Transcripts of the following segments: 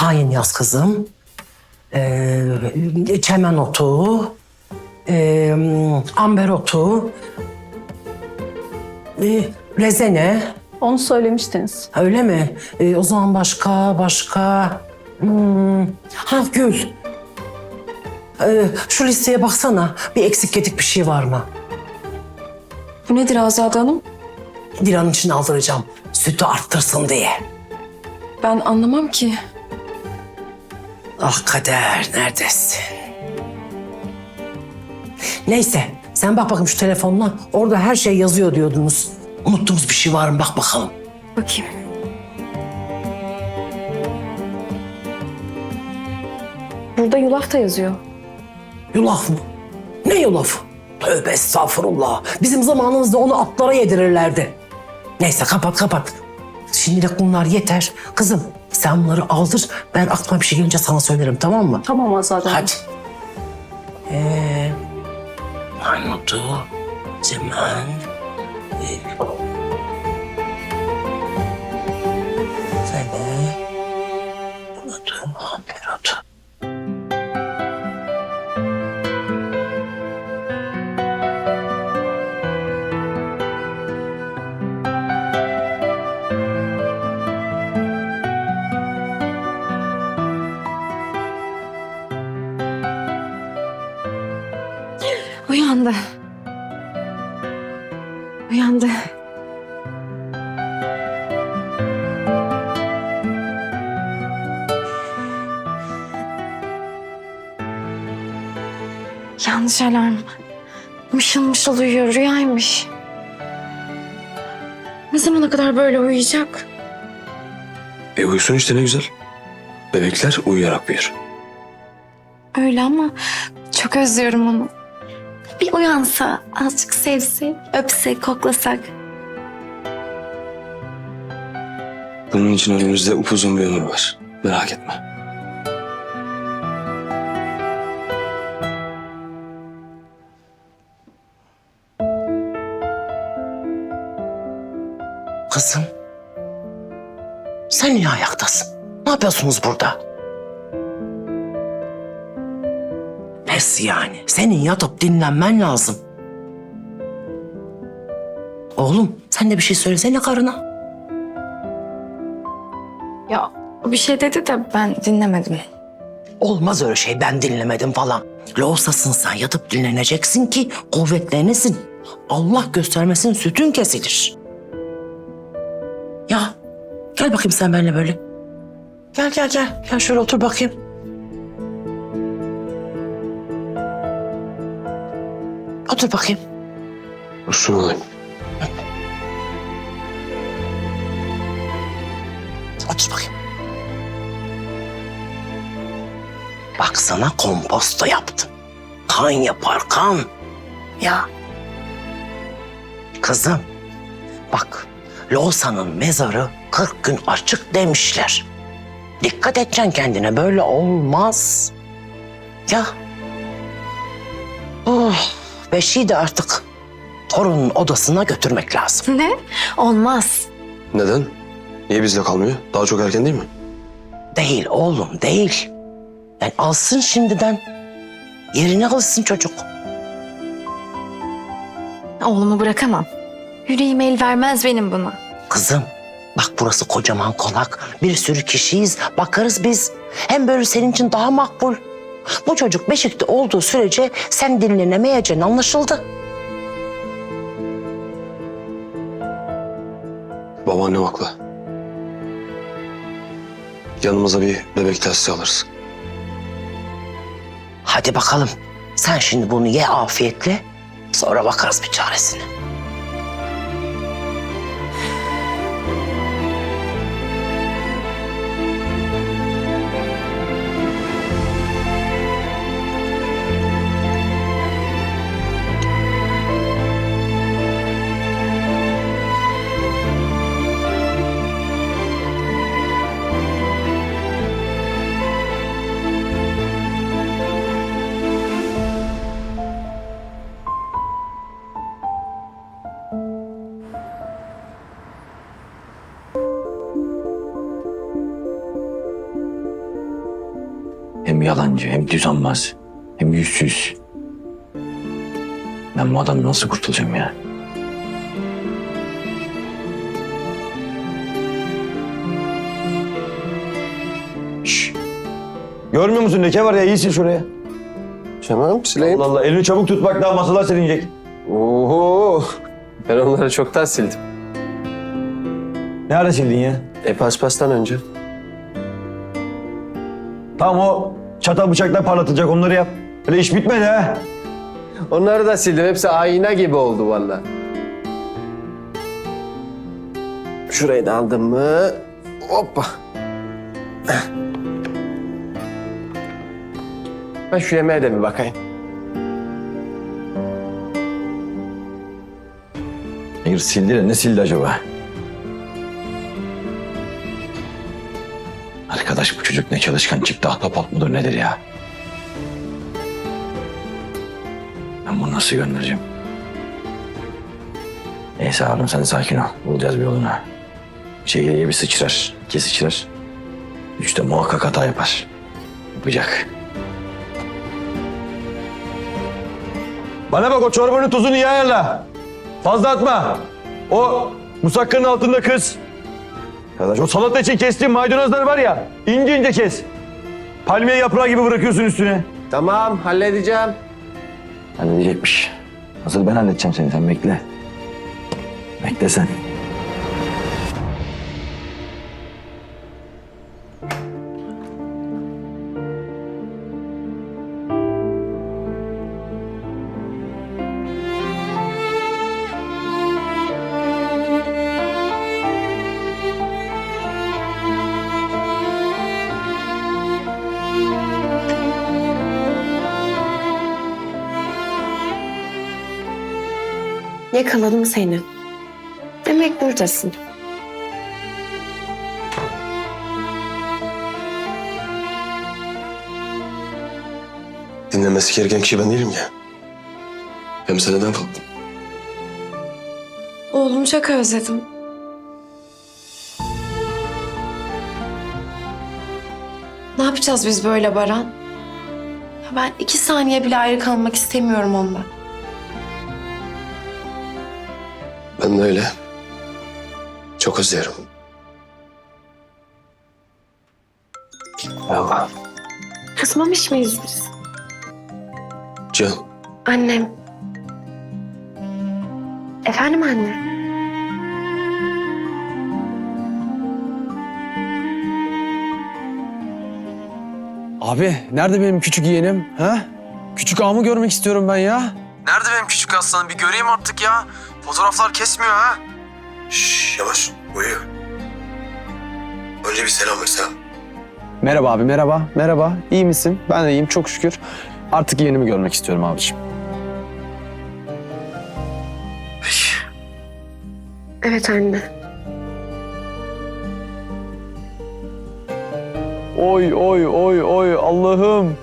tayin yaz kızım. Ee, çemen otu. Ee, amber otu. Ee, rezene. Onu söylemiştiniz. Öyle mi? Ee, o zaman başka, başka... Hmm, ha gül. Ee, şu listeye baksana. Bir eksik gedik bir şey var mı? Bu nedir Azade Hanım? Dilan'ın için aldıracağım. Sütü arttırsın diye. Ben anlamam ki. Ah kader neredesin? Neyse sen bak bakayım şu telefonla. Orada her şey yazıyor diyordunuz. Unuttuğumuz bir şey var mı bak bakalım. Bakayım. Burada yulaf da yazıyor. Yulaf mı? Ne yulaf? Tövbe estağfurullah. Bizim zamanımızda onu atlara yedirirlerdi. Neyse kapat kapat. Şimdilik bunlar yeter. Kızım sen bunları aldır. Ben aklıma bir şey gelince sana söylerim tamam mı? Tamam Azade Hanım. Hadi. Ee, Mahmut'u, Cemal, e, Uyandı. Uyandı. Yanlış alarm. Mışıl mışıl uyuyor, rüyaymış. Ne zamana kadar böyle uyuyacak? E uyusun işte ne güzel. Bebekler uyuyarak büyür. Öyle ama çok özlüyorum onu. Bir uyansa, azıcık sevse, öpse, koklasak. Bunun için önümüzde upuzun bir ömür var. Merak etme. Kızım. Sen niye ayaktasın? Ne yapıyorsunuz burada? Nasıl yani? Senin yatıp dinlenmen lazım. Oğlum sen de bir şey söylesene karına. Ya bir şey dedi de ben dinlemedim. Olmaz öyle şey ben dinlemedim falan. Loğusasın sen yatıp dinleneceksin ki kuvvetlenesin. Allah göstermesin sütün kesilir. Ya gel bakayım sen benimle böyle. Gel gel gel. Gel şöyle otur bakayım. Otur bakayım. Dursun olayım. Otur bakayım. Bak sana komposto yaptım. Kan yapar kan. Ya. Kızım. Bak Losa'nın mezarı 40 gün açık demişler. Dikkat edeceksin kendine böyle olmaz. Ya. Oh, beşiği de artık torunun odasına götürmek lazım. Ne? Olmaz. Neden? Niye bizde kalmıyor? Daha çok erken değil mi? Değil oğlum değil. Yani alsın şimdiden. Yerine alsın çocuk. Oğlumu bırakamam. Yüreğim el vermez benim buna. Kızım bak burası kocaman konak. Bir sürü kişiyiz. Bakarız biz. Hem böyle senin için daha makbul. Bu çocuk Beşik'te olduğu sürece sen dinlenemeyeceğin anlaşıldı. Babaannem haklı. Yanımıza bir bebek telsizi alırız. Hadi bakalım. Sen şimdi bunu ye afiyetle. Sonra bakarız bir çaresine. Hem yalancı, hem düzenbaz, hem yüzsüz. Ben bu adamdan nasıl kurtulacağım ya? Şşş. Görmüyor musun leke var ya iyisin şuraya. Tamam sileyim. Allah Allah elini çabuk tut bak daha masalar silinecek. Oho. Ben onları çoktan sildim. Ne ara sildin ya? E paspastan önce. Tamam o çatal bıçakla parlatacak onları yap. Öyle iş bitmedi ha. Onları da sildim. Hepsi ayna gibi oldu vallahi. Şurayı da aldım mı? Hoppa. Ben şu yemeğe de bir bakayım. Hayır sildi de ne sildi acaba? Arkadaş bu çocuk ne çalışkan çıktı ahtapot mudur nedir ya? Ben bunu nasıl göndereceğim? Neyse Harun sen sakin ol. Bulacağız bir yolunu. Şehirye bir sıçrar. iki sıçrar. Üçte muhakkak hata yapar. Yapacak. Bana bak o çorbanın tuzunu iyi ayarla. Fazla atma. O musakkanın altında kız. Arkadaş o salata için kestiğin maydanozları var ya ince ince kes. Palmiye yaprağı gibi bırakıyorsun üstüne. Tamam halledeceğim. Halledecekmiş. Asıl ben halledeceğim seni sen bekle. Bekle sen. Yakaladım seni. Demek buradasın. Dinlemesi gereken kişi ben değilim ya. Hem sen neden kalktın? Oğlumu çok özledim. Ne yapacağız biz böyle Baran? Ben iki saniye bile ayrı kalmak istemiyorum ondan. Ben de öyle. Çok özlerim. Allah. Kızmamış mıyız biz? Can, Annem. Efendim anne? Abi nerede benim küçük yeğenim? Ha? Küçük ağamı görmek istiyorum ben ya. Nerede benim küçük aslanım? Bir göreyim artık ya. Fotoğraflar kesmiyor ha. Şşş yavaş uyuyor. Önce bir selam ver selam. Merhaba abi merhaba. Merhaba. İyi misin? Ben de iyiyim çok şükür. Artık yeğenimi görmek istiyorum abiciğim. Peki. Evet anne. Oy oy oy oy Allah'ım.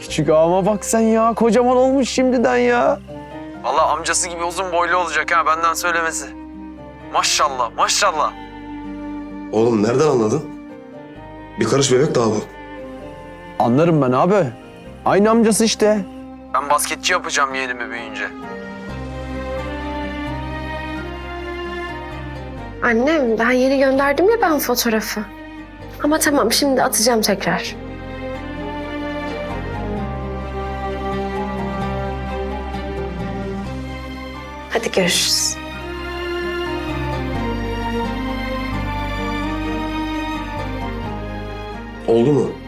Küçük ağama bak sen ya. Kocaman olmuş şimdiden ya. Vallahi amcası gibi uzun boylu olacak ha benden söylemesi. Maşallah maşallah. Oğlum nereden anladın? Bir karış bebek daha bu. Anlarım ben abi. Aynı amcası işte. Ben basketçi yapacağım yeğenimi büyüyünce. Annem ben yeni gönderdim ya ben fotoğrafı. Ama tamam şimdi atacağım tekrar. Hadi görüşürüz. Oldu mu?